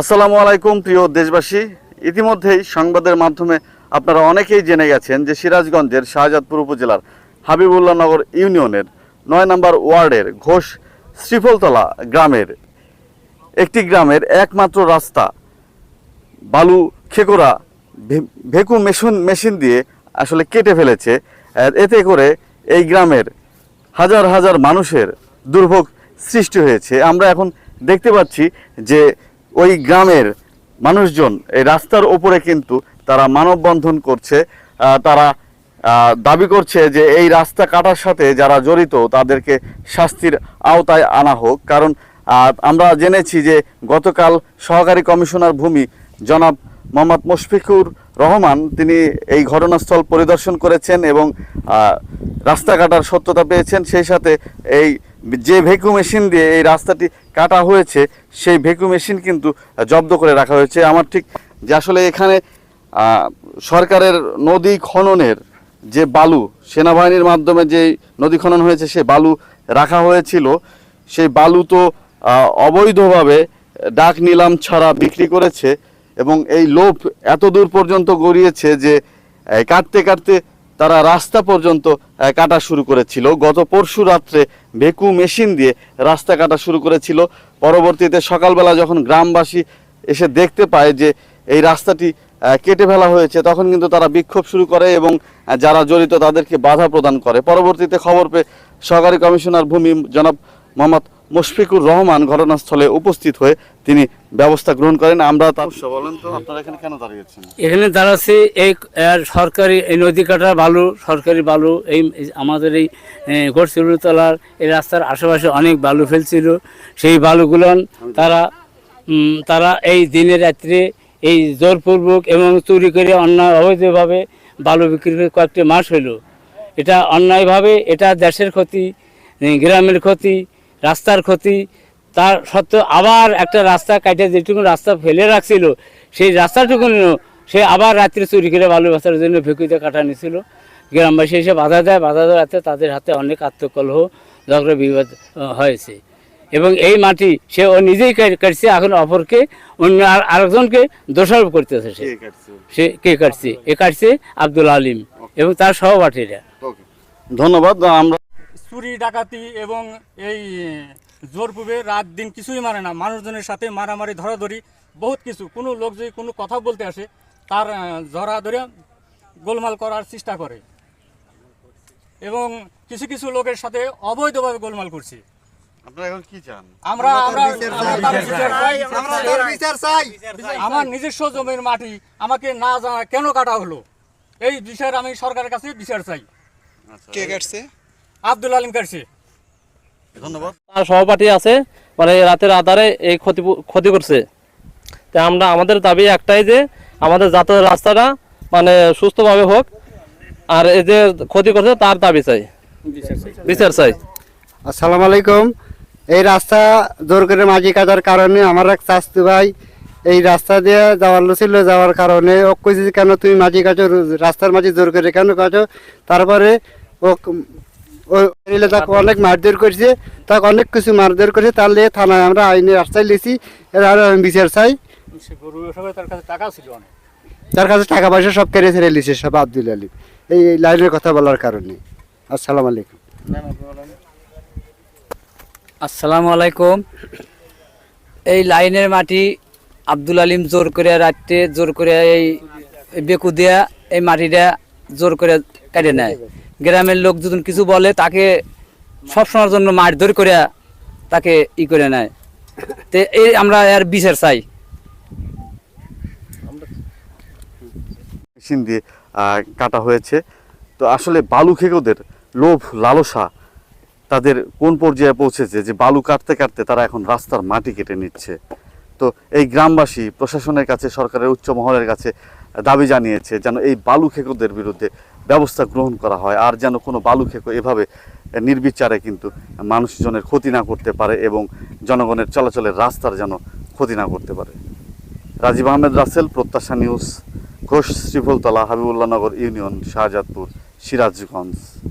আসসালামু আলাইকুম, প্রিয় দেশবাসী। ইতিমধ্যেই সংবাদের মাধ্যমে আপনারা অনেকেই জেনে গেছেন যে সিরাজগঞ্জের শাহজাদপুর উপজেলার হাবিবুল্লাহনগর ইউনিয়নের নয় নম্বর ওয়ার্ডের ঘোষ শ্রীফলতলা গ্রামের একটি গ্রামের একমাত্র রাস্তা বালু খেকোরা ভেকু মেশিন মেশিন দিয়ে আসলে কেটে ফেলেছে। এতে করে এই গ্রামের হাজার হাজার মানুষের দুর্ভোগ সৃষ্টি হয়েছে। আমরা এখন দেখতে পাচ্ছি যে ওই গ্রামের মানুষজন, এই রাস্তার ওপরে কিন্তু তারা মানববন্ধন করছে তারা দাবি করছে যে এই রাস্তা কাটার সাথে যারা জড়িত তাদেরকে শাস্তির আওতায় আনা হোক। কারণ আমরা জেনেছি যে গতকাল সহকারী কমিশনার ভূমি জনাব মোহাম্মদ মুশফিকুর রহমান, তিনি এই ঘটনাস্থল পরিদর্শন করেছেন এবং রাস্তা কাটার সত্যতা পেয়েছেন। সেই সাথে এই যে ভেকু মেশিন দিয়ে এই রাস্তাটি কাটা হয়েছে, সেই ভেকু মেশিন কিন্তু জব্দ করে রাখা হয়েছে। আমার ঠিক যে আসলে এখানে সরকারের নদী খননের যে বালু, সেনাবাহিনীর মাধ্যমে যে নদী খনন হয়েছে, সে বালু রাখা হয়েছিল। সেই বালু তো অবৈধভাবে ডাক নিলাম ছাড়া বিক্রি করেছে এবং এই লোভ এত দূর পর্যন্ত গড়িয়েছে যে কাটতে কাটতে তারা রাস্তা পর্যন্ত কাটা শুরু করেছিল। গত পরশু রাত্রে ভেকু মেশিন দিয়ে রাস্তা কাটা শুরু করেছিল। পরবর্তীতে সকালবেলা যখন গ্রামবাসী এসে দেখতে পায় যে এই রাস্তাটি কেটে ফেলা হয়েছে, তখন কিন্তু তারা বিক্ষোভ শুরু করে এবং যারা জড়িত তাদেরকে বাধা প্রদান করে। পরবর্তীতে খবর পেয়ে সহকারী কমিশনার ভূমি জনাব মোহাম্মদ মুশফিকুর রহমান ঘটনাস্থলে উপস্থিত হয়ে তিনি ব্যবস্থা গ্রহণ করেন। আমরা তার বলেন তো আপনারা এখানে কেন দাঁড়িয়েছেন? এখানে দাঁড়াচ্ছে এই সরকারি এই নদী কাটার বালু সরকারি বালু এই আমাদের এই গড়শিলতলার এই রাস্তার আশেপাশে অনেক বালু ফেলছিল। সেই বালুগুলো তারা তারা এই দিনে রাত্রে এই জোরপূর্বক এবং চুরি করে অন্যায় অবৈধভাবে বালু বিক্রি করে কয়েকটি মাস হইল। এটা অন্যায়ভাবে এটা দেশের ক্ষতি গ্রামের ক্ষতি রাস্তার ক্ষতি। তার সত্ত্বেও আবার একটা রাস্তা কাটে যেটুকু রাস্তা ফেলে রাখছিল সেই রাস্তাটুকু সে আবার রাত্রে চুরি করে বালু বাসার জন্য ভেকুতে কাটা নিয়েছিল গ্রামবাসী এসে বাধা দেয় বাধা দেওয়াতে তাদের হাতে অনেক আত্মকলহ ঝগড়া বিবাদ হয়েছে। এবং এই মাটি সে ও নিজেই কাটছে এখন অপরকে অন্য আর- আরেকজনকে দোষারোপ করতেছে সে। কে কাটছে? সে কে কাটছে? এ কাটছে আব্দুল আলিম এবং তার সহপাঠীরা। ধন্যবাদ আমরা চুরি ডাকাতি এবং এই জোরপূর্বে রাত দিন কিছুই মানে না। মানুষজনের সাথে মারামারি ধরাধরি বহুত কিছু। কোনো লোক যদি কোনো কথা বলতে আসে তার ধরা ধরে গোলমাল করার চেষ্টা করে। এবং কিছু কিছু লোকের সাথে অবৈধভাবে গোলমাল করছে। আপনারা এখন কি চান? আমরা আমরা আমরা তার বিচার চাই। আমার নিজস্ব জমির মাটি আমাকে না জানা কেন কাটা হলো? এই বিষয়ে আমি সরকারের কাছে বিচার চাই। কে কাটছে? আব্দুল আলিম কাটছে ধন্যবাদ। তার সহপাঠী আছে মানে রাতের আধারে এই ক্ষতি ক্ষতি করছে। তা আমরা আমাদের দাবি একটাই যে আমাদের যাতায়াত রাস্তাটা মানে সুস্থভাবে হোক আর এই যে ক্ষতি করছে তার দাবি চাই। বিচার চাই। আসসালামু আলাইকুম। এই রাস্তা জোর করে মাঝি কাটার কারণে আমার এক চাস্তু ভাই এই রাস্তা দিয়ে যাওয়ার ছিল যাওয়ার কারণে ও কইছে কেন তুমি মাঝি কাটো রাস্তার মাঝে জোর করে কেন কাটো তারপরে ও ক- ও তাকে অনেক মারধর করছে তাকে অনেক কিছু মারধর করছে তার লিয়ে থানায় আমরা আইনের রাস্তায় লিছি এর আরও আমি বিচার চাই। তার কাছে টাকা ছিল অনেক। তার কাছে টাকা পয়সা সব কেড়ে ছেড়ে লিছে সব আব্দুল আলী। এই লাইনের কথা বলার কারণে আসসালামু আলাইকুম। আসসালামু আলাইকুম। এই লাইনের মাটি আব্দুল আলিম জোর করে রাখতে জোর করে এই বেকু দিয়া এই মাটিটা জোর করে কেটে নেয়। গ্রামের লোক যদি কিছু বলে, তাকে সবসময়ের জন্য মারধর করে তাকে ই করে নেয়। তো এই আমরা এর বিচার চাই। মেশিন দিয়ে কাটা হয়েছে। তো আসলে বালু খেকোদের লোভ, লালসা, তাদের কোন পর্যায়ে পৌঁছেছে যে বালু কাটতে কাটতে তারা এখন রাস্তার মাটি কেটে নিচ্ছে? তো এই গ্রামবাসী, প্রশাসনের কাছে, সরকারের উচ্চ মহলের কাছে দাবি জানিয়েছে যেন এই বালু খেকোদের বিরুদ্ধে ব্যবস্থা গ্রহণ করা হয় আর যেন কোনো বালু খেকো এভাবে নির্বিচারে কিন্তু মানুষজনের ক্ষতি না করতে পারে এবং জনগণের চলাচলের রাস্তার যেন ক্ষতি না করতে পারে। Rajib Ahmed Rasel, Prottasha news, Ghosh Sreefaltala Habibullahnagar union, Shahjadpur, Sirajganj.